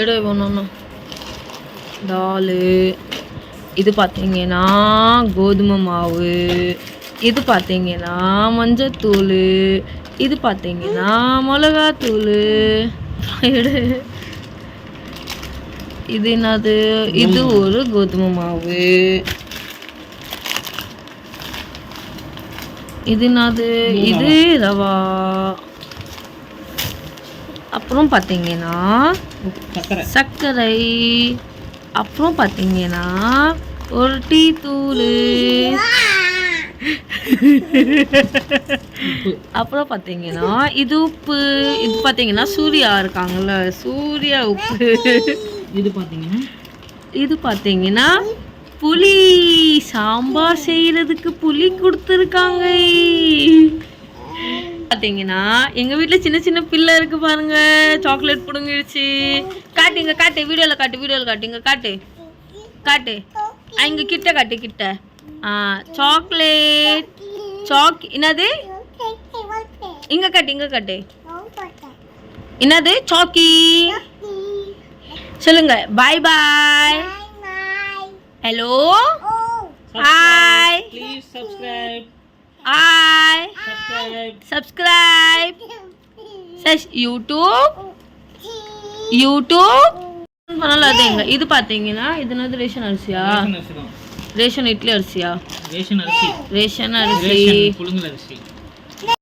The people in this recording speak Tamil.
எடு ஒன்று தால் இது பார்த்தீங்கன்னா கோதுமை மாவு இது பார்த்தீங்கன்னா மஞ்சத்தூள் இது பார்த்தீங்கன்னா மிளகாத்தூள். எடு. இது என்னது? இது ஒரு கோதுமை மாவு. இது என்னது? இது ரவா. அப்புறம் பார்த்தீங்கன்னா சர்க்கரை. அப்புறம் பார்த்தீங்கன்னா ஒரு டீ தூள். அப்புறம் பார்த்தீங்கன்னா இது உப்பு. இது பார்த்தீங்கன்னா சூர்யா இருக்காங்கல்ல சூர்யா உப்பு. இது பார்த்தீங்கன்னா? இது பார்த்தீங்கன்னா புளி. சாம்பார் செய்யறதுக்கு புளி கொடுத்துருக்காங்க. பார்த்தீங்கன்னா எங்க வீட்ல சின்ன சின்ன பிள்ளை இருக்கு பாருங்க. சாக்லேட் புடுங்கிடுச்சு காட்டுங்க காட்டு. வீடியோல காட்டு வீடியோல காட்டுங்க காட்டு. காட்டு. ஆ, இங்க கிட்ட காட்டு கிட்ட. ஆ சாக்லேட் சாக் என்னது? இங்க காட்டு இங்க காட்டு. என்னது? சாக்கி சொல்லுங்க. Bye bye hello hi please subscribe hi subscribe subscribe சஸ் YouTube YouTube பண்ணல அதேங்க இது பார்த்தீங்கன்னா இது என்னது? ரேஷன் அரிசியா? ரேஷன் இட்லி அரிசியா? ரேஷன் அரிசி. ரேஷன் அரிசி. புழுங்கல் அரிசி.